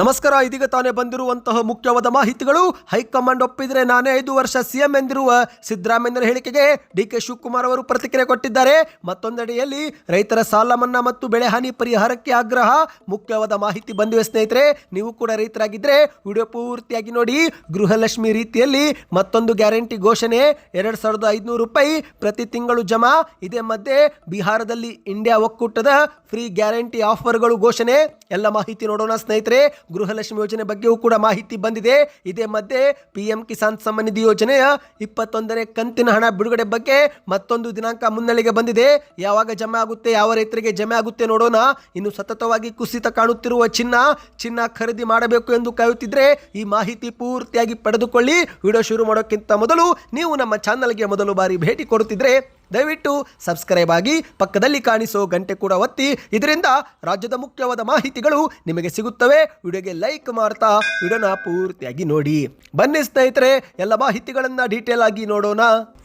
ನಮಸ್ಕಾರ, ಇದೀಗ ತಾನೇ ಬಂದಿರುವಂತಹ ಮುಖ್ಯವಾದ ಮಾಹಿತಿಗಳು. ಹೈಕಮಾಂಡ್ ಒಪ್ಪಿದ್ರೆ ನಾನೇ ಐದು ವರ್ಷ ಸಿಎಂ ಎಂದಿರುವ ಸಿದ್ದರಾಮಯ್ಯರ ಹೇಳಿಕೆಗೆ ಡಿ ಕೆ ಶಿವಕುಮಾರ್ ಅವರು ಪ್ರತಿಕ್ರಿಯೆ ಕೊಟ್ಟಿದ್ದಾರೆ. ಮತ್ತೊಂದೆಡೆಯಲ್ಲಿ ರೈತರ ಸಾಲ ಮನ್ನಾ ಮತ್ತು ಬೆಳೆ ಹಾನಿ ಪರಿಹಾರಕ್ಕೆ ಆಗ್ರಹ. ಮುಖ್ಯವಾದ ಮಾಹಿತಿ ಬಂದಿವೆ ಸ್ನೇಹಿತರೆ, ನೀವು ಕೂಡ ರೈತರಾಗಿದ್ದರೆ ವಿಡಿಯೋ ಪೂರ್ತಿಯಾಗಿ ನೋಡಿ. ಗೃಹಲಕ್ಷ್ಮಿ ರೀತಿಯಲ್ಲಿ ಮತ್ತೊಂದು ಗ್ಯಾರಂಟಿ ಘೋಷಣೆ, ಎರಡು ಸಾವಿರದ ಐದುನೂರು ರೂಪಾಯಿ ಪ್ರತಿ ತಿಂಗಳು ಜಮಾ. ಇದೇ ಮಧ್ಯೆ ಬಿಹಾರದಲ್ಲಿ ಇಂಡಿಯಾ ಒಕ್ಕೂಟದ ಫ್ರೀ ಗ್ಯಾರಂಟಿ ಆಫರ್ಗಳು ಘೋಷಣೆ. ಎಲ್ಲ ಮಾಹಿತಿ ನೋಡೋಣ ಸ್ನೇಹಿತರೆ. ಗೃಹಲಕ್ಷ್ಮಿ ಯೋಜನೆ ಬಗ್ಗೆಯೂ ಕೂಡ ಮಾಹಿತಿ ಬಂದಿದೆ. ಇದೇ ಮಧ್ಯೆ ಪಿ ಎಂ ಕಿಸಾನ್ ನಿಧಿ ಯೋಜನೆಯ ಇಪ್ಪತ್ತೊಂದನೇ ಕಂತಿನ ಹಣ ಬಿಡುಗಡೆ ಬಗ್ಗೆ ಮತ್ತೊಂದು ದಿನಾಂಕ ಮುನ್ನಡೆಗೆ ಬಂದಿದೆ. ಯಾವಾಗ ಜಮೆ ಆಗುತ್ತೆ, ಯಾವ ರೈತರಿಗೆ ಜಮೆ ಆಗುತ್ತೆ ನೋಡೋಣ. ಇನ್ನು ಸತತವಾಗಿ ಕುಸಿತ ಕಾಣುತ್ತಿರುವ ಚಿನ್ನ ಚಿನ್ನ ಖರೀದಿ ಮಾಡಬೇಕು ಎಂದು ಕಾಯುತ್ತಿದ್ರೆ ಈ ಮಾಹಿತಿ ಪೂರ್ತಿಯಾಗಿ ಪಡೆದುಕೊಳ್ಳಿ. ವಿಡಿಯೋ ಶುರು ಮಾಡೋಕ್ಕಿಂತ ಮೊದಲು ನೀವು ನಮ್ಮ ಚಾನಲ್ಗೆ ಮೊದಲು ಬಾರಿ ಭೇಟಿ ಕೊಡುತ್ತಿದ್ರೆ ದಯವಿಟ್ಟು ಸಬ್ಸ್ಕ್ರೈಬ್ ಆಗಿ ಪಕ್ಕದಲ್ಲಿ ಕಾಣಿಸೋ ಗಂಟೆ ಕೂಡ ಒತ್ತಿ. ಇದರಿಂದ ರಾಜ್ಯದ ಮುಖ್ಯವಾದ ಮಾಹಿತಿಗಳು ನಿಮಗೆ ಸಿಗುತ್ತವೆ. ವಿಡಿಯೋಗೆ ಲೈಕ್ ಮಾಡ್ತಾ ವಿಡಿಯೋನ ಪೂರ್ತಿಯಾಗಿ ನೋಡಿ. ಬನ್ನಿ ಸ್ನೇಹಿತರೆ, ಎಲ್ಲ ಮಾಹಿತಿಗಳನ್ನ ಡೀಟೇಲ್ ಆಗಿ ನೋಡೋಣ.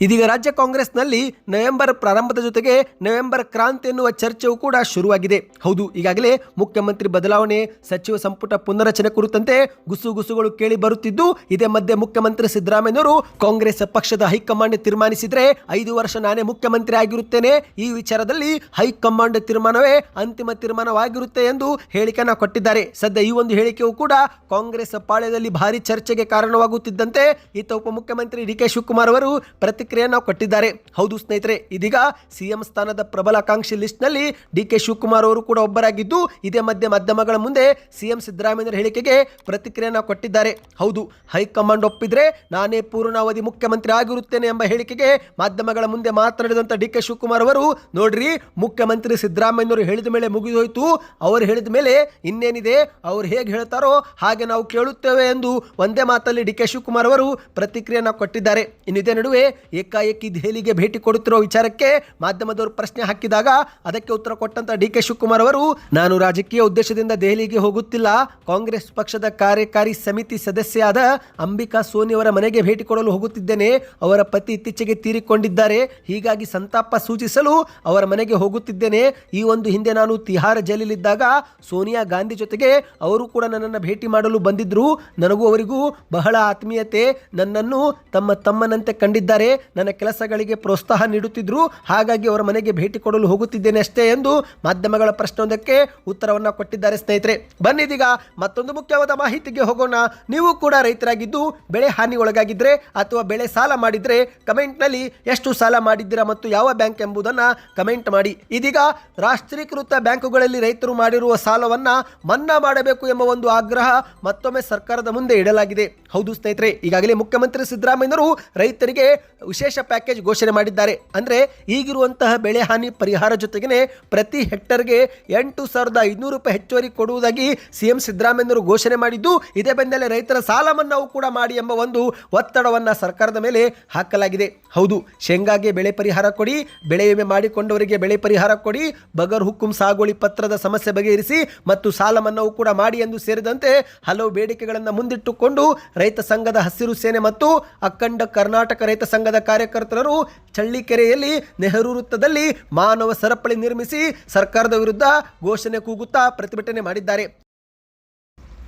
ಇದೀಗ ರಾಜ್ಯ ಕಾಂಗ್ರೆಸ್ನಲ್ಲಿ ನವೆಂಬರ್ ಪ್ರಾರಂಭದ ಜೊತೆಗೆ ನವೆಂಬರ್ ಕ್ರಾಂತಿ ಎನ್ನುವ ಚರ್ಚೆಯೂ ಕೂಡ ಶುರುವಾಗಿದೆ. ಹೌದು, ಈಗಾಗಲೇ ಮುಖ್ಯಮಂತ್ರಿ ಬದಲಾವಣೆ, ಸಚಿವ ಸಂಪುಟ ಪುನರಚನೆ ಕುರಿತಂತೆ ಗುಸುಗುಸುಗಳು ಕೇಳಿ ಬರುತ್ತಿದ್ದು, ಇದೇ ಮಧ್ಯೆ ಮುಖ್ಯಮಂತ್ರಿ ಸಿದ್ದರಾಮಯ್ಯನವರು ಕಾಂಗ್ರೆಸ್ ಪಕ್ಷದ ಹೈಕಮಾಂಡ್ ತೀರ್ಮಾನಿಸಿದ್ರೆ ಐದು ವರ್ಷ ನಾನೇ ಮುಖ್ಯಮಂತ್ರಿ ಆಗಿರುತ್ತೇನೆ, ಈ ವಿಚಾರದಲ್ಲಿ ಹೈಕಮಾಂಡ್ ತೀರ್ಮಾನವೇ ಅಂತಿಮ ತೀರ್ಮಾನವಾಗಿರುತ್ತೆ ಎಂದು ಹೇಳಿಕೆಯನ್ನು ಕೊಟ್ಟಿದ್ದಾರೆ. ಸದ್ಯ ಈ ಒಂದು ಹೇಳಿಕೆಯು ಕೂಡ ಕಾಂಗ್ರೆಸ್ ಪಾಳ್ಯದಲ್ಲಿ ಭಾರಿ ಚರ್ಚೆಗೆ ಕಾರಣವಾಗುತ್ತಿದ್ದಂತೆ ಇತ್ತ ಉಪಮುಖ್ಯಮಂತ್ರಿ ಡಿ ಕೆ ಶಿವಕುಮಾರ್ ಅವರು ಪ್ರತಿಕ್ರಿಯೆಯನ್ನು ಕೊಟ್ಟಿದ್ದಾರೆ. ಹೌದು ಸ್ನೇಹಿತರೆ, ಇದೀಗ ಸಿಎಂ ಸ್ಥಾನದ ಪ್ರಬಲ ಆಕಾಂಕ್ಷಿ ಲಿಸ್ಟ್ನಲ್ಲಿ ಡಿ ಕೆ ಶಿವಕುಮಾರ್ ಅವರು ಕೂಡ ಒಬ್ಬರಾಗಿದ್ದು, ಇದೇ ಮಧ್ಯೆ ಮಾಧ್ಯಮಗಳ ಮುಂದೆ ಸಿಎಂ ಸಿದ್ದರಾಮಯ್ಯರ ಹೇಳಿಕೆಗೆ ಪ್ರತಿಕ್ರಿಯೆಯನ್ನು ಕೊಟ್ಟಿದ್ದಾರೆ. ಹೌದು, ಹೈಕಮಾಂಡ್ ಒಪ್ಪಿದ್ರೆ ನಾನೇ ಪೂರ್ಣಾವಧಿ ಮುಖ್ಯಮಂತ್ರಿ ಆಗಿರುತ್ತೇನೆ ಎಂಬ ಹೇಳಿಕೆಗೆ ಮಾಧ್ಯಮಗಳ ಮುಂದೆ ಮಾತನಾಡಿದಂಥ ಡಿ ಕೆ ಶಿವಕುಮಾರ್ ಅವರು, ನೋಡ್ರಿ, ಮುಖ್ಯಮಂತ್ರಿ ಸಿದ್ದರಾಮಯ್ಯನವರು ಹೇಳಿದ ಮೇಲೆ ಮುಗಿದೋಯ್ತು. ಅವರು ಹೇಳಿದ ಮೇಲೆ ಇನ್ನೇನಿದೆ, ಅವ್ರು ಹೇಗೆ ಹೇಳ್ತಾರೋ ಹಾಗೆ ನಾವು ಕೇಳುತ್ತೇವೆ ಎಂದು ಒಂದೇ ಮಾತಲ್ಲಿ ಡಿ ಕೆ ಶಿವಕುಮಾರ್ ಅವರು ಪ್ರತಿಕ್ರಿಯೆಯನ್ನು ಕೊಟ್ಟಿದ್ದಾರೆ. ಇನ್ನಿದೇ ನಡುವೆ ಏಕಾಏಕಿ ದೆಹಲಿಗೆ ಭೇಟಿ ಕೊಡುತ್ತಿರುವ ವಿಚಾರಕ್ಕೆ ಮಾಧ್ಯಮದವರು ಪ್ರಶ್ನೆ ಹಾಕಿದಾಗ ಅದಕ್ಕೆ ಉತ್ತರ ಕೊಟ್ಟಂತ ಡಿ ಕೆ ಶಿವಕುಮಾರ್ ಅವರು, ನಾನು ರಾಜಕೀಯ ಉದ್ದೇಶದಿಂದ ದೆಹಲಿಗೆ ಹೋಗುತ್ತಿಲ್ಲ. ಕಾಂಗ್ರೆಸ್ ಪಕ್ಷದ ಕಾರ್ಯಕಾರಿ ಸಮಿತಿ ಸದಸ್ಯೆಯಾದ ಅಂಬಿಕಾ ಸೋನಿ ಅವರ ಮನೆಗೆ ಭೇಟಿ ಕೊಡಲು ಹೋಗುತ್ತಿದ್ದೇನೆ. ಅವರ ಪತಿ ಇತ್ತೀಚೆಗೆ ತೀರಿಕೊಂಡಿದ್ದಾರೆ. ಹೀಗಾಗಿ ಸಂತಾಪ ಸೂಚಿಸಲು ಅವರ ಮನೆಗೆ ಹೋಗುತ್ತಿದ್ದೇನೆ. ಈ ಒಂದು ಹಿಂದೆ ನಾನು ತಿಹಾರ ಜೈಲಿಲಿದ್ದಾಗ ಸೋನಿಯಾ ಗಾಂಧಿ ಜೊತೆಗೆ ಅವರು ಕೂಡ ನನ್ನನ್ನು ಭೇಟಿ ಮಾಡಲು ಬಂದಿದ್ದರು ನನಗೂ ಅವರಿಗೂ ಬಹಳ ಆತ್ಮೀಯತೆ. ನನ್ನನ್ನು ತಮ್ಮ ತಮ್ಮನಂತೆ ಕಂಡಿದ್ದಾರೆ. ನನ್ನ ಕೆಲಸಗಳಿಗೆ ಪ್ರೋತ್ಸಾಹ ನೀಡುತ್ತಿದ್ದರು ಹಾಗಾಗಿ ಅವರ ಮನೆಗೆ ಭೇಟಿ ಕೊಡಲು ಹೋಗುತ್ತಿದ್ದೇನೆ ಅಷ್ಟೇ ಎಂದು ಮಾಧ್ಯಮಗಳ ಪ್ರಶ್ನೊಂದಕ್ಕೆ ಉತ್ತರವನ್ನು ಕೊಟ್ಟಿದ್ದಾರೆ ಸ್ನೇಹಿತರೆ. ಬನ್ನಿದೀಗ ಮತ್ತೊಂದು ಮುಖ್ಯವಾದ ಮಾಹಿತಿಗೆ ಹೋಗೋಣ. ನೀವು ಕೂಡ ರೈತರಾಗಿದ್ದು, ಬೆಳೆ ಹಾನಿ ಒಳಗಾಗಿದ್ರೆ ಅಥವಾ ಬೆಳೆ ಸಾಲ ಮಾಡಿದ್ರೆ ಕಮೆಂಟ್ನಲ್ಲಿ ಎಷ್ಟು ಸಾಲ ಮಾಡಿದ್ದೀರಾ ಮತ್ತು ಯಾವ ಬ್ಯಾಂಕ್ ಎಂಬುದನ್ನು ಕಮೆಂಟ್ ಮಾಡಿ. ಇದೀಗ ರಾಷ್ಟ್ರೀಕೃತ ಬ್ಯಾಂಕುಗಳಲ್ಲಿ ರೈತರು ಮಾಡಿರುವ ಸಾಲವನ್ನ ಮನ್ನಾ ಮಾಡಬೇಕು ಎಂಬ ಒಂದು ಆಗ್ರಹ ಮತ್ತೊಮ್ಮೆ ಸರ್ಕಾರದ ಮುಂದೆ ಇಡಲಾಗಿದೆ. ಹೌದು ಸ್ನೇಹಿತರೆ, ಈಗಾಗಲೇ ಮುಖ್ಯಮಂತ್ರಿ ಸಿದ್ದರಾಮಯ್ಯನವರು ರೈತರಿಗೆ ವಿಶೇಷ ಪ್ಯಾಕೇಜ್ ಘೋಷಣೆ ಮಾಡಿದ್ದಾರೆ. ಅಂದ್ರೆ ಈಗಿರುವಂತಹ ಬೆಳೆ ಹಾನಿ ಪರಿಹಾರ ಜೊತೆಗೇನೆ ಪ್ರತಿ ಹೆಕ್ಟರ್ಗೆ ಎಂಟು ಸಾವಿರದ ಐನೂರು ರೂಪಾಯಿ ಹೆಚ್ಚುವರಿ ಕೊಡುವುದಾಗಿ ಸಿಎಂ ಸಿದ್ದರಾಮಯ್ಯನವರು ಘೋಷಣೆ ಮಾಡಿದ್ದು, ಇದೇ ಬೆನ್ನಲ್ಲೇ ರೈತರ ಸಾಲ ಮನ್ನಾವು ಕೂಡ ಮಾಡಿ ಎಂಬ ಒಂದು ಒತ್ತಡವನ್ನ ಸರ್ಕಾರದ ಮೇಲೆ ಹಾಕಲಾಗಿದೆ. ಹೌದು, ಶೇಂಗಾಗೆ ಬೆಳೆ ಪರಿಹಾರ ಕೊಡಿ, ಬೆಳೆ ವಿಮೆ ಮಾಡಿಕೊಂಡವರಿಗೆ ಬೆಳೆ ಪರಿಹಾರ ಕೊಡಿ, ಬಗರ್ ಹುಕ್ಕುಂ ಸಾಗುವಳಿ ಪತ್ರದ ಸಮಸ್ಯೆ ಬಗೆಹರಿಸಿ ಮತ್ತು ಸಾಲ ಮನ್ನಾವು ಕೂಡ ಮಾಡಿ ಎಂದು ಸೇರಿದಂತೆ ಹಲವು ಬೇಡಿಕೆಗಳನ್ನು ಮುಂದಿಟ್ಟುಕೊಂಡು ರೈತ ಸಂಘದ ಹಸಿರು ಸೇನೆ ಮತ್ತು ಅಖಂಡ ಕರ್ನಾಟಕ ರೈತ ಸಂಘದ ಕಾರ್ಯಕರ್ತರು ಚಳ್ಳಿಕೆರೆಯಲ್ಲಿ ನೆಹರು ವೃತ್ತದಲ್ಲಿ ಮಾನವ ಸರಪಳಿ ನಿರ್ಮಿಸಿ ಸರ್ಕಾರದ ವಿರುದ್ಧ ಘೋಷಣೆ ಕೂಗುತ್ತಾ ಪ್ರತಿಭಟನೆ ಮಾಡಿದ್ದಾರೆ.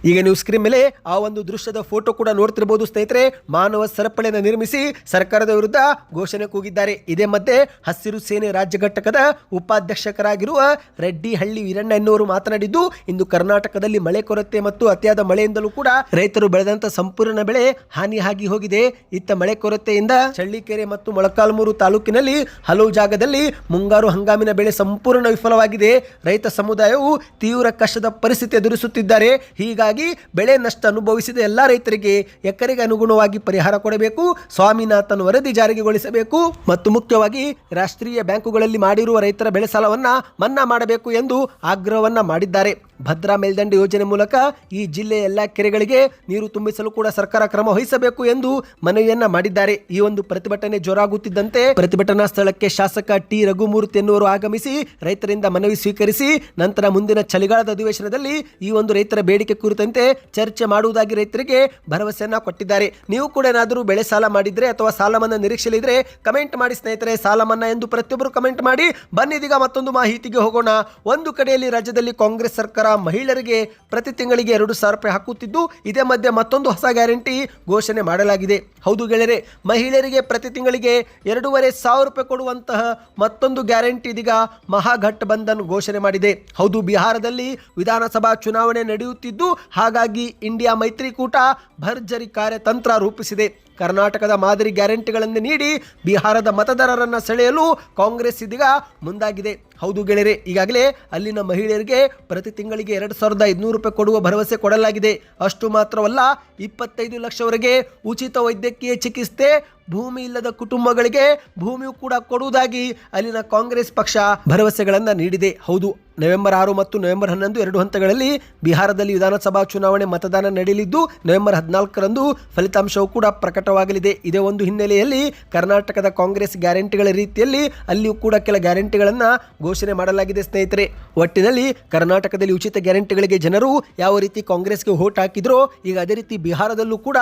ಈಗ ನೀವು ಸ್ಕ್ರೀನ್ ಮೇಲೆ ಆ ಒಂದು ದೃಶ್ಯದ ಫೋಟೋ ಕೂಡ ನೋಡ್ತಿರ್ಬೋದು ಸ್ನೇಹಿತರೆ. ಮಾನವ ಸರಪಳಿಯನ್ನು ನಿರ್ಮಿಸಿ ಸರ್ಕಾರದ ವಿರುದ್ಧ ಘೋಷಣೆ ಕೂಗಿದ್ದಾರೆ. ಇದೇ ಮಧ್ಯೆ ಹಸಿರು ಸೇನೆ ರಾಜ್ಯ ಘಟಕದ ಉಪಾಧ್ಯಕ್ಷಕರಾಗಿರುವ ರೆಡ್ಡಿಹಳ್ಳಿ ವೀರಣ್ಣ ಎನ್ನುವರು ಮಾತನಾಡಿದ್ದು, ಇಂದು ಕರ್ನಾಟಕದಲ್ಲಿ ಮಳೆ ಕೊರತೆ ಮತ್ತು ಅತಿಯಾದ ಮಳೆಯಿಂದಲೂ ಕೂಡ ರೈತರು ಬೆಳೆದಂತ ಸಂಪೂರ್ಣ ಬೆಳೆ ಹಾನಿಯಾಗಿ ಹೋಗಿದೆ. ಇತ್ತ ಮಳೆ ಕೊರತೆಯಿಂದ ಚಳ್ಳಿಕೆರೆ ಮತ್ತು ಮೊಳಕಾಲ್ಮೂರು ತಾಲೂಕಿನಲ್ಲಿ ಹಲವು ಜಾಗದಲ್ಲಿ ಮುಂಗಾರು ಹಂಗಾಮಿನ ಬೆಳೆ ಸಂಪೂರ್ಣ ವಿಫಲವಾಗಿದೆ. ರೈತ ಸಮುದಾಯವು ತೀವ್ರ ಕಷ್ಟದ ಪರಿಸ್ಥಿತಿ ಎದುರಿಸುತ್ತಿದ್ದಾರೆ. ಹೀಗಾಗಿ ಬೆಳೆ ನಷ್ಟ ಅನುಭವಿಸಿದ ಎಲ್ಲ ರೈತರಿಗೆ ಎಕರೆಗೆ ಅನುಗುಣವಾಗಿ ಪರಿಹಾರ ಕೊಡಬೇಕು, ಸ್ವಾಮಿನಾಥನ್ ವರದಿ ಜಾರಿಗೊಳಿಸಬೇಕು ಮತ್ತು ಮುಖ್ಯವಾಗಿ ರಾಷ್ಟ್ರೀಯ ಬ್ಯಾಂಕುಗಳಲ್ಲಿ ಮಾಡಿರುವ ರೈತರ ಬೆಳೆ ಸಾಲವನ್ನ ಮನ್ನಾ ಮಾಡಬೇಕು ಎಂದು ಆಗ್ರಹವನ್ನ ಮಾಡಿದ್ದಾರೆ. ಭದ್ರಾ ಮೇಲ್ದಂಡೆ ಯೋಜನೆ ಮೂಲಕ ಈ ಜಿಲ್ಲೆಯ ಎಲ್ಲ ಕೆರೆಗಳಿಗೆ ನೀರು ತುಂಬಿಸಲು ಕೂಡ ಸರ್ಕಾರ ಕ್ರಮ ವಹಿಸಬೇಕು ಎಂದು ಮನವಿಯನ್ನ ಮಾಡಿದ್ದಾರೆ. ಈ ಒಂದು ಪ್ರತಿಭಟನೆ ಜೋರಾಗುತ್ತಿದ್ದಂತೆ ಪ್ರತಿಭಟನಾ ಸ್ಥಳಕ್ಕೆ ಶಾಸಕ ಟಿ. ರಘುಮೂರ್ತಿ ಎನ್ನುವರು ಆಗಮಿಸಿ ರೈತರಿಂದ ಮನವಿ ಸ್ವೀಕರಿಸಿ, ನಂತರ ಮುಂದಿನ ಚಳಿಗಾಲದ ಅಧಿವೇಶನದಲ್ಲಿ ಈ ಒಂದು ರೈತರ ಬೇಡಿಕೆ ಕುರಿತ ಕುರಿತಂತೆ ಚರ್ಚೆ ಮಾಡುವುದಾಗಿ ರೈತರಿಗೆ ಭರವಸೆಯನ್ನ ಕೊಟ್ಟಿದ್ದಾರೆ. ನೀವು ಕೂಡ ಏನಾದರೂ ಬೆಳೆ ಸಾಲ ಮಾಡಿದ್ರೆ ಅಥವಾ ಸಾಲ ಮನ್ನಾ ನಿರೀಕ್ಷೆಯಲ್ಲಿದ್ರೆ ಕಮೆಂಟ್ ಮಾಡಿ ಸ್ನೇಹಿತರೆ ಸಾಲ ಮನ್ನಾ ಎಂದು ಪ್ರತಿಯೊಬ್ಬರು ಕಮೆಂಟ್ ಮಾಡಿ. ಬನ್ನಿದೀಗ ಮತ್ತೊಂದು ಮಾಹಿತಿಗೆ ಹೋಗೋಣ. ಒಂದು ಕಡೆಯಲ್ಲಿ ರಾಜ್ಯದಲ್ಲಿ ಕಾಂಗ್ರೆಸ್ ಸರ್ಕಾರ ಮಹಿಳೆಯರಿಗೆ ಪ್ರತಿ ತಿಂಗಳಿಗೆ ಎರಡು ಸಾವಿರ ರೂಪಾಯಿ ಹಾಕುತ್ತಿದ್ದು, ಇದೇ ಮಧ್ಯೆ ಮತ್ತೊಂದು ಹೊಸ ಗ್ಯಾರಂಟಿ ಘೋಷಣೆ ಮಾಡಲಾಗಿದೆ. ಹೌದು ಗೆಳೆಯರೆ, ಮಹಿಳೆಯರಿಗೆ ಪ್ರತಿ ತಿಂಗಳಿಗೆ ಎರಡೂವರೆ ಸಾವಿರ ರೂಪಾಯಿ ಕೊಡುವಂತಹ ಮತ್ತೊಂದು ಗ್ಯಾರಂಟಿ ಇದೀಗ ಮಹಾಗಠಬಂಧನ್ ಘೋಷಣೆ ಮಾಡಿದೆ. ಹೌದು, ಬಿಹಾರದಲ್ಲಿ ವಿಧಾನಸಭಾ ಚುನಾವಣೆ ನಡೆಯುತ್ತಿದ್ದು ಹಾಗಾಗಿ ಇಂಡಿಯಾ ಮೈತ್ರಿಕೂಟ ಭರ್ಜರಿ ಕಾರ್ಯತಂತ್ರ ರೂಪಿಸಿದೆ. ಕರ್ನಾಟಕದ ಮಾದರಿ ಗ್ಯಾರಂಟಿಗಳನ್ನು ನೀಡಿ ಬಿಹಾರದ ಮತದಾರರನ್ನು ಸೆಳೆಯಲು ಕಾಂಗ್ರೆಸ್ ಇದೀಗ ಮುಂದಾಗಿದೆ. ಹೌದು ಗೆಳೆಯರೆ, ಈಗಾಗಲೇ ಅಲ್ಲಿನ ಮಹಿಳೆಯರಿಗೆ ಪ್ರತಿ ತಿಂಗಳಿಗೆ ಎರಡು ಸಾವಿರದ ಐದುನೂರು ರೂಪಾಯಿ ಕೊಡುವ ಭರವಸೆ ಕೊಡಲಾಗಿದೆ. ಅಷ್ಟು ಮಾತ್ರವಲ್ಲ, ಇಪ್ಪತ್ತೈದು ಲಕ್ಷವರೆಗೆ ಉಚಿತ ವೈದ್ಯಕೀಯ ಚಿಕಿತ್ಸೆ ಭೂಮಿ ಇಲ್ಲದ ಕುಟುಂಬಗಳಿಗೆ ಭೂಮಿಯು ಕೂಡ ಕೊಡುವುದಾಗಿ ಅಲ್ಲಿನ ಕಾಂಗ್ರೆಸ್ ಪಕ್ಷ ಭರವಸೆಗಳನ್ನು ನೀಡಿದೆ. ಹೌದು, ನವೆಂಬರ್ ಆರು ಮತ್ತು ನವೆಂಬರ್ ಹನ್ನೊಂದು ಎರಡು ಹಂತಗಳಲ್ಲಿ ಬಿಹಾರದಲ್ಲಿ ವಿಧಾನಸಭಾ ಚುನಾವಣೆ ಮತದಾನ ನಡೆಯಲಿದ್ದು, ನವೆಂಬರ್ ಹದಿನಾಲ್ಕರಂದು ಫಲಿತಾಂಶವು ಕೂಡ ಪ್ರಕಟವಾಗಲಿದೆ ಇದೇ ಒಂದು ಹಿನ್ನೆಲೆಯಲ್ಲಿ ಕರ್ನಾಟಕದ ಕಾಂಗ್ರೆಸ್ ಗ್ಯಾರಂಟಿಗಳ ರೀತಿಯಲ್ಲಿ ಅಲ್ಲಿಯೂ ಕೂಡ ಕೆಲ ಗ್ಯಾರಂಟಿಗಳನ್ನು ಘೋಷಣೆ ಮಾಡಲಾಗಿದೆ ಸ್ನೇಹಿತರೆ. ಒಟ್ಟಿನಲ್ಲಿ ಕರ್ನಾಟಕದಲ್ಲಿ ಉಚಿತ ಗ್ಯಾರಂಟಿಗಳಿಗೆ ಜನರು ಯಾವ ರೀತಿ ಕಾಂಗ್ರೆಸ್ಗೆ ಓಟ್ ಹಾಕಿದ್ರೋ, ಈಗ ಅದೇ ರೀತಿ ಬಿಹಾರದಲ್ಲೂ ಕೂಡ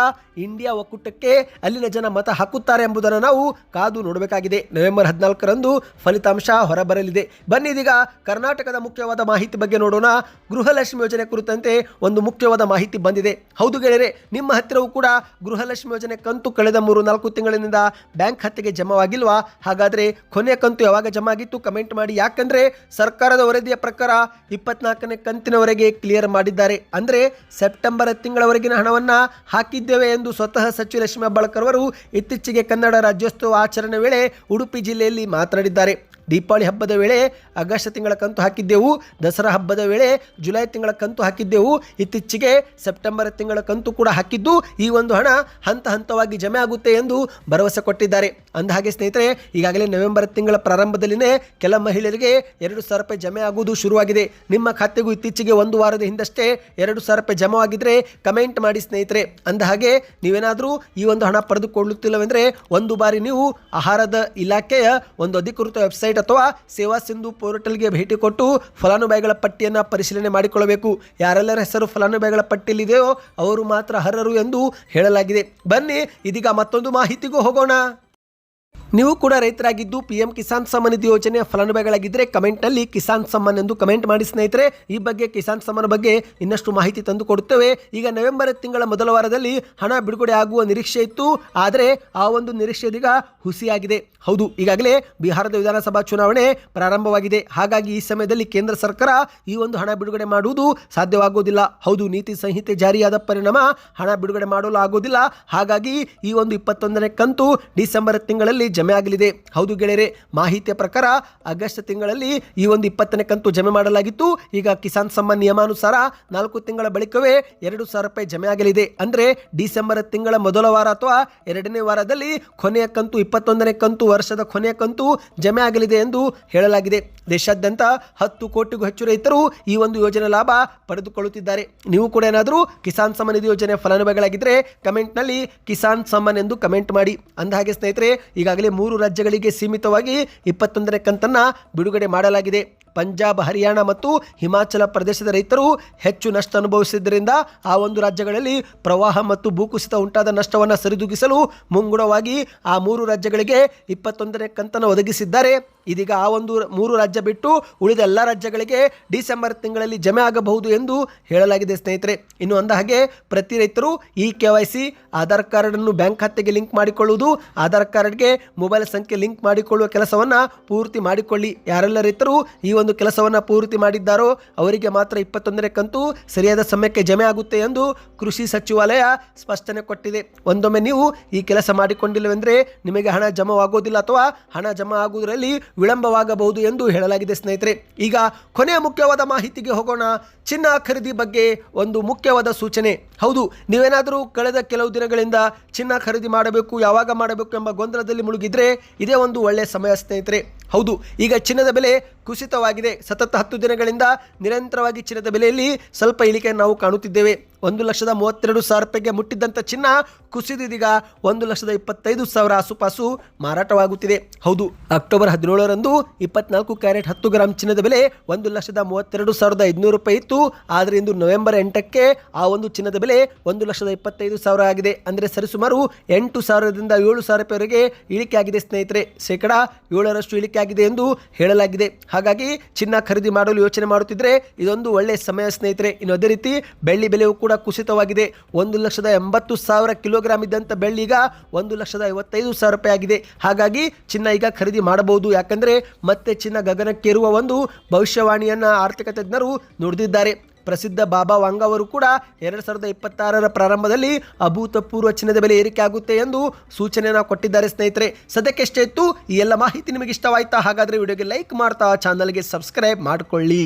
ಇಂಡಿಯಾ ಒಕ್ಕೂಟಕ್ಕೆ ಅಲ್ಲಿನ ಜನ ಮತ ಹಾಕುತ್ತಾರೆ ಎಂಬುದನ್ನು ನಾವು ಕಾದು ನೋಡಬೇಕಾಗಿದೆ. ನವೆಂಬರ್ ಹದಿನಾಲ್ಕರಂದು ಫಲಿತಾಂಶ ಹೊರಬರಲಿದೆ. ಬನ್ನಿ ಇದೀಗ ಕರ್ನಾಟಕದ ಮುಖ್ಯವಾದ ಮಾಹಿತಿ ಬಗ್ಗೆ ನೋಡೋಣ. ಗೃಹಲಕ್ಷ್ಮಿ ಯೋಜನೆ ಕುರಿತಂತೆ ಒಂದು ಮುಖ್ಯವಾದ ಮಾಹಿತಿ ಬಂದಿದೆ. ಹೌದು ಗೆಳೆಯರೆ, ನಿಮ್ಮ ಹತ್ತಿರವೂ ಕೂಡ ಗೃಹಲಕ್ಷ್ಮಿ ಯೋಜನೆ ಕಂತು ಕಳೆದ ಮೂರು, ನಾಲ್ಕು ತಿಂಗಳಿನಿಂದ ಬ್ಯಾಂಕ್ ಖಾತೆಗೆ ಜಮಾವಾಗಿಲ್ವಾ? ಹಾಗಾದರೆ ಕೊನೆಯ ಕಂತು ಯಾವಾಗ ಜಮಾ ಆಗಿತ್ತು ಕಮೆಂಟ್ ಮಾಡಿ. ಯಾಕಂದರೆ ಸರ್ಕಾರದ ವರದಿಯ ಪ್ರಕಾರ ಇಪ್ಪತ್ನಾಲ್ಕನೇ ಕಂತಿನವರೆಗೆ ಕ್ಲಿಯರ್ ಮಾಡಿದ್ದಾರೆ. ಅಂದರೆ ಸೆಪ್ಟೆಂಬರ್ ತಿಂಗಳವರೆಗಿನ ಹಣವನ್ನು ಹಾಕಿದ್ದೇವೆ ಎಂದು ಸ್ವತಃ ಸಚಿವ ಲಕ್ಷ್ಮೀ ಹೆಬ್ಬಾಳ್ಕರ್ ಅವರು ಇತ್ತೀಚೆಗೆ ಕನ್ನಡ ರಾಜ್ಯೋತ್ಸವ ಆಚರಣೆ ವೇಳೆ ಉಡುಪಿ ಜಿಲ್ಲೆಯಲ್ಲಿ ಮಾತನಾಡಿದ್ದಾರೆ. ದೀಪಾವಳಿ ಹಬ್ಬದ ವೇಳೆ ಆಗಸ್ಟ್ ತಿಂಗಳ ಕಂತು ಹಾಕಿದ್ದೆವು, ದಸರಾ ಹಬ್ಬದ ವೇಳೆ ಜುಲೈ ತಿಂಗಳ ಕಂತು ಹಾಕಿದ್ದೆವು, ಇತ್ತೀಚೆಗೆ ಸೆಪ್ಟೆಂಬರ್ ತಿಂಗಳ ಕಂತು ಕೂಡ ಹಾಕಿದ್ದು, ಈ ಒಂದು ಹಣ ಹಂತ ಹಂತವಾಗಿ ಜಮೆ ಆಗುತ್ತೆ ಎಂದು ಭರವಸೆ ಕೊಟ್ಟಿದ್ದಾರೆ. ಅಂದಹಾಗೆ ಸ್ನೇಹಿತರೆ, ಈಗಾಗಲೇ ನವೆಂಬರ್ ತಿಂಗಳ ಪ್ರಾರಂಭದಲ್ಲಿನೇ ಕೆಲ ಮಹಿಳೆಯರಿಗೆ ಎರಡು ಸಾವಿರ ರೂಪಾಯಿ ಜಮೆ ಆಗುವುದು ಶುರುವಾಗಿದೆ. ನಿಮ್ಮ ಖಾತೆಗೂ ಇತ್ತೀಚೆಗೆ ಒಂದು ವಾರದ ಹಿಂದಷ್ಟೇ ಎರಡು ಸಾವಿರ ರೂಪಾಯಿ ಜಮವಾಗಿದ್ರೆ ಕಮೆಂಟ್ ಮಾಡಿ ಸ್ನೇಹಿತರೆ. ಅಂದಹಾಗೆ ನೀವೇನಾದರೂ ಈ ಒಂದು ಹಣ ಪಡೆದುಕೊಳ್ಳುತ್ತಿಲ್ಲವೆಂದರೆ ಒಂದು ಬಾರಿ ನೀವು ಆಹಾರದ ಇಲಾಖೆಯ ಒಂದು ಅಧಿಕೃತ ವೆಬ್ಸೈಟ್ ಅಥವಾ ಸೇವಾ ಸಿಂಧು ಪೋರ್ಟಲ್ಗೆ ಭೇಟಿ ಕೊಟ್ಟು ಫಲಾನುಭವಿಗಳ ಪಟ್ಟಿಯನ್ನು ಪರಿಶೀಲನೆ ಮಾಡಿಕೊಳ್ಳಬೇಕು. ಯಾರೆಲ್ಲರ ಹೆಸರು ಫಲಾನುಭವಿಗಳ ಪಟ್ಟಿಯಲ್ಲಿದೆಯೋ ಅವರು ಮಾತ್ರ ಅರ್ಹರು ಎಂದು ಹೇಳಲಾಗಿದೆ. ಬನ್ನಿ ಇದೀಗ ಮತ್ತೊಂದು ಮಾಹಿತಿಗೂ ಹೋಗೋಣ. ನೀವು ಕೂಡ ರೈತರಾಗಿದ್ದು ಪಿಎಂ ಕಿಸಾನ್ ಸಮ್ಮಾನ್ ನಿಧಿ ಯೋಜನೆಯ ಫಲಾನುಭವಿಗಳಾಗಿದ್ದರೆ ಕಮೆಂಟ್ನಲ್ಲಿ ಕಿಸಾನ್ ಸಮ್ಮಾನ್ ಎಂದು ಕಮೆಂಟ್ ಮಾಡಿ ಸ್ನೇಹಿತರೆ. ಈ ಬಗ್ಗೆ ಕಿಸಾನ್ ಸಮ್ಮಾನ್ ಬಗ್ಗೆ ಇನ್ನಷ್ಟು ಮಾಹಿತಿ ತಂದು ಕೊಡುತ್ತೇವೆ. ಈಗ ನವೆಂಬರ್ ತಿಂಗಳ ಮೊದಲ ವಾರದಲ್ಲಿ ಹಣ ಬಿಡುಗಡೆ ಆಗುವ ನಿರೀಕ್ಷೆ ಇತ್ತು. ಆದರೆ ಆ ಒಂದು ನಿರೀಕ್ಷೆ ಇದೀಗ ಹುಸಿಯಾಗಿದೆ. ಹೌದು, ಈಗಾಗಲೇ ಬಿಹಾರದ ವಿಧಾನಸಭಾ ಚುನಾವಣೆ ಪ್ರಾರಂಭವಾಗಿದೆ. ಹಾಗಾಗಿ ಈ ಸಮಯದಲ್ಲಿ ಕೇಂದ್ರ ಸರ್ಕಾರ ಈ ಒಂದು ಹಣ ಬಿಡುಗಡೆ ಮಾಡುವುದು ಸಾಧ್ಯವಾಗುವುದಿಲ್ಲ. ಹೌದು, ನೀತಿ ಸಂಹಿತೆ ಜಾರಿಯಾದ ಪರಿಣಾಮ ಹಣ ಬಿಡುಗಡೆ ಮಾಡಲು ಆಗುವುದಿಲ್ಲ ಹಾಗಾಗಿ ಈ ಒಂದು ಇಪ್ಪತ್ತೊಂದನೇ ಕಂತು ಡಿಸೆಂಬರ್ ತಿಂಗಳಲ್ಲಿ ಜಮೆ ಆಗಲಿದೆ. ಹೌದು ಗೆಳೆಯರೆ, ಮಾಹಿತಿಯ ಪ್ರಕಾರ ಆಗಸ್ಟ್ ತಿಂಗಳಲ್ಲಿ ಈ ಒಂದು ಇಪ್ಪತ್ತನೇ ಕಂತು ಜಮೆ ಮಾಡಲಾಗಿತ್ತು. ಈಗ ಕಿಸಾನ್ ಸಮ್ಮಾನ್ ನಿಯಮಾನುಸಾರ ನಾಲ್ಕು ತಿಂಗಳ ಬಳಿಕವೇ ಎರಡು ಸಾವಿರ ರೂಪಾಯಿ ಜಮೆ ಆಗಲಿದೆ. ಅಂದ್ರೆ ಡಿಸೆಂಬರ್ ತಿಂಗಳ ಮೊದಲ ವಾರ ಅಥವಾ ಎರಡನೇ ವಾರದಲ್ಲಿ ಕೊನೆಯ ಕಂತು, ಇಪ್ಪತ್ತೊಂದನೇ ಕಂತು, ವರ್ಷದ ಕೊನೆಯ ಕಂತು ಜಮೆ ಆಗಲಿದೆ ಎಂದು ಹೇಳಲಾಗಿದೆ. ದೇಶಾದ್ಯಂತ ಹತ್ತು ಕೋಟಿಗೂ ಹೆಚ್ಚು ರೈತರು ಈ ಒಂದು ಯೋಜನೆ ಲಾಭ ಪಡೆದುಕೊಳ್ಳುತ್ತಿದ್ದಾರೆ. ನೀವು ಕೂಡ ಏನಾದರೂ ಕಿಸಾನ್ ಸಮ್ಮಾನ್ ನಿಧಿ ಯೋಜನೆ ಫಲಾನುಭವಿಗಳಾಗಿದ್ದರೆ ಕಮೆಂಟ್ನಲ್ಲಿ ಕಿಸಾನ್ ಸಮ್ಮಾನ್ ಎಂದು ಕಮೆಂಟ್ ಮಾಡಿ. ಅಂದಹಾಗೆ ಸ್ನೇಹಿತರೆ, ಈಗಾಗಲೇ ಮೂರು ರಾಜ್ಯಗಳಿಗೆ ಸೀಮಿತವಾಗಿ ಇಪ್ಪತ್ತೊಂದನೇ ಕಂತನ್ನು ಬಿಡುಗಡೆ ಮಾಡಲಾಗಿದೆ. ಪಂಜಾಬ್, ಹರಿಯಾಣ ಮತ್ತು ಹಿಮಾಚಲ ಪ್ರದೇಶದ ರೈತರು ಹೆಚ್ಚು ನಷ್ಟ ಅನುಭವಿಸಿದ್ದರಿಂದ ಆ ಒಂದು ರಾಜ್ಯಗಳಲ್ಲಿ ಪ್ರವಾಹ ಮತ್ತು ಭೂಕುಸಿತ ಉಂಟಾದ ನಷ್ಟವನ್ನು ಸರಿದೂಗಿಸಲು ಮುಂಗುಡವಾಗಿ ಆ ಮೂರು ರಾಜ್ಯಗಳಿಗೆ ಇಪ್ಪತ್ತೊಂದನೇ ಕಂತನ್ನು ಒದಗಿಸಿದ್ದಾರೆ. ಇದೀಗ ಆ ಒಂದು ಮೂರು ರಾಜ್ಯ ಬಿಟ್ಟು ಉಳಿದ ಎಲ್ಲ ರಾಜ್ಯಗಳಿಗೆ ಡಿಸೆಂಬರ್ ತಿಂಗಳಲ್ಲಿ ಜಮೆ ಆಗಬಹುದು ಎಂದು ಹೇಳಲಾಗಿದೆ ಸ್ನೇಹಿತರೆ. ಇನ್ನು ಅಂದ ಹಾಗೆ ಪ್ರತಿ ರೈತರು E K Y C Aadhaar ಕಾರ್ಡನ್ನು ಬ್ಯಾಂಕ್ ಖಾತೆಗೆ ಲಿಂಕ್ ಮಾಡಿಕೊಳ್ಳುವುದು, ಆಧಾರ್ ಕಾರ್ಡ್ಗೆ ಮೊಬೈಲ್ ಸಂಖ್ಯೆ ಲಿಂಕ್ ಮಾಡಿಕೊಳ್ಳುವ ಕೆಲಸವನ್ನು ಪೂರ್ತಿ ಮಾಡಿಕೊಳ್ಳಿ. ಯಾರೆಲ್ಲ ರೈತರು ಈ ಒಂದು ಕೆಲಸವನ್ನು ಪೂರ್ತಿ ಮಾಡಿದ್ದಾರೋ ಅವರಿಗೆ ಮಾತ್ರ ಇಪ್ಪತ್ತೊಂದನೇ ಕಂತು ಸರಿಯಾದ ಸಮಯಕ್ಕೆ ಜಮೆ ಆಗುತ್ತೆ ಎಂದು ಕೃಷಿ ಸಚಿವಾಲಯ ಸ್ಪಷ್ಟನೆ ಕೊಟ್ಟಿದೆ. ಒಂದೊಮ್ಮೆ ನೀವು ಈ ಕೆಲಸ ಮಾಡಿಕೊಂಡಿಲ್ಲವೆಂದರೆ ನಿಮಗೆ ಹಣ ಜಮಾವಾಗೋದಿಲ್ಲ ಅಥವಾ ಹಣ ಜಮಾ ಆಗುವುದರಲ್ಲಿ ವಿಳಂಬವಾಗಬಹುದು ಎಂದು ಹೇಳಲಾಗಿದೆ, ಸ್ನೇಹಿತರೆ. ಈಗ ಕೊನೆಯ ಮುಖ್ಯವಾದ ಮಾಹಿತಿಗೆ ಹೋಗೋಣ. ಚಿನ್ನ ಖರೀದಿ ಬಗ್ಗೆ ಒಂದು ಮುಖ್ಯವಾದ ಸೂಚನೆ. ಹೌದು, ನೀವೇನಾದರೂ ಕಳೆದ ಕೆಲವು ದಿನಗಳಿಂದ ಚಿನ್ನ ಖರೀದಿ ಮಾಡಬೇಕು, ಯಾವಾಗ ಮಾಡಬೇಕು ಎಂಬ ಗೊಂದಲದಲ್ಲಿ ಮುಳುಗಿದ್ರೆ ಇದೇ ಒಂದು ಒಳ್ಳೆಯ ಸಮಯ, ಸ್ನೇಹಿತರೆ. ಹೌದು, ಈಗ ಚಿನ್ನದ ಬೆಲೆ ಕುಸಿತವಾಗಿದೆ. ಸತತ ಹತ್ತು ದಿನಗಳಿಂದ ನಿರಂತರವಾಗಿ ಚಿನ್ನದ ಬೆಲೆಯಲ್ಲಿ ಸ್ವಲ್ಪ ಇಳಿಕೆಯನ್ನು ನಾವು ಕಾಣುತ್ತಿದ್ದೇವೆ. ಒಂದು ಲಕ್ಷದ ಮೂವತ್ತೆರಡು ಸಾವಿರ ರೂಪಾಯಿಗೆ ಮುಟ್ಟಿದ್ದಂಥ ಚಿನ್ನ ಕುಸಿದಿದೀಗ ಒಂದು ಲಕ್ಷದ ಇಪ್ಪತ್ತೈದು ಸಾವಿರ ಆಸುಪಾಸು ಮಾರಾಟವಾಗುತ್ತಿದೆ. ಹೌದು, ಅಕ್ಟೋಬರ್ ಹದಿನೇಳರಂದು ಇಪ್ಪತ್ನಾಲ್ಕು ಕ್ಯಾರೆಟ್ ಹತ್ತು ಗ್ರಾಂ ಚಿನ್ನದ ಬೆಲೆ ಒಂದು ಲಕ್ಷದ ಮೂವತ್ತೆರಡು ಸಾವಿರದ ಐದುನೂರು ರೂಪಾಯಿ ಇತ್ತು. ಆದರೆ ಇಂದು ನವೆಂಬರ್ ಎಂಟಕ್ಕೆ ಆ ಒಂದು ಚಿನ್ನದ ಬೆಲೆ ಒಂದು ಲಕ್ಷದ ಇಪ್ಪತ್ತೈದು ಸಾವಿರ ಆಗಿದೆ. ಅಂದರೆ ಸರಿಸುಮಾರು ಎಂಟು ಸಾವಿರದಿಂದ ಏಳು ಸಾವಿರ ರೂಪಾಯಿವರೆಗೆ ಇಳಿಕೆ ಆಗಿದೆ ಸ್ನೇಹಿತರೆ. ಶೇಕಡ ಏಳರಷ್ಟು ಇಳಿಕೆ ಆಗಿದೆ ಎಂದು ಹೇಳಲಾಗಿದೆ. ಹಾಗಾಗಿ ಚಿನ್ನ ಖರೀದಿ ಮಾಡಲು ಯೋಚನೆ ಮಾಡುತ್ತಿದ್ದರೆ ಇದೊಂದು ಒಳ್ಳೆಯ ಸಮಯ ಸ್ನೇಹಿತರೆ. ಇನ್ನು ಅದೇ ರೀತಿ ಬೆಳ್ಳಿ ಬೆಲೆಯೂ ಕೂಡ ಕುಸಿತವಾಗಿದೆ. ಒಂದು ಲಕ್ಷದ ಎಂಬತ್ತು ಸಾವಿರ ಕಿಲೋಗ್ರಾಮ್ ಇದ್ದಂಥ ಬೆಳ್ಳಿ ಈಗ ಒಂದು ಲಕ್ಷದ ಐವತ್ತೈದು ಸಾವಿರ ರೂಪಾಯಿ ಆಗಿದೆ. ಹಾಗಾಗಿ ಚಿನ್ನ ಈಗ ಖರೀದಿ ಮಾಡಬಹುದು. ಯಾಕಂದರೆ ಮತ್ತೆ ಚಿನ್ನ ಗಗನಕ್ಕೇರುವ ಒಂದು ಭವಿಷ್ಯವಾಣಿಯನ್ನು ಆರ್ಥಿಕ ತಜ್ಞರು ನುಡಿದಿದ್ದಾರೆ. ಪ್ರಸಿದ್ಧ ಬಾಬಾ ವಾಂಗ್ ಅವರು ಕೂಡ ಎರಡು ಸಾವಿರದ ಇಪ್ಪತ್ತಾರರ ಪ್ರಾರಂಭದಲ್ಲಿ ಅಭೂತಪೂರ್ವ ಚಿನ್ನದ ಬೆಲೆ ಏರಿಕೆ ಆಗುತ್ತೆ ಎಂದು ಸೂಚನೆಯನ್ನು ಕೊಟ್ಟಿದ್ದಾರೆ ಸ್ನೇಹಿತರೆ. ಸದ್ಯಕ್ಕೆ ಇತ್ತು, ಈ ಎಲ್ಲ ಮಾಹಿತಿ ನಿಮಗೆ ಇಷ್ಟವಾಯ್ತಾ ಹಾಗಾದರೆ ವಿಡಿಯೋಗೆ ಲೈಕ್ ಮಾಡ್ತಾ ಚಾನಲ್ಗೆ ಸಬ್ಸ್ಕ್ರೈಬ್ ಮಾಡಿಕೊಳ್ಳಿ.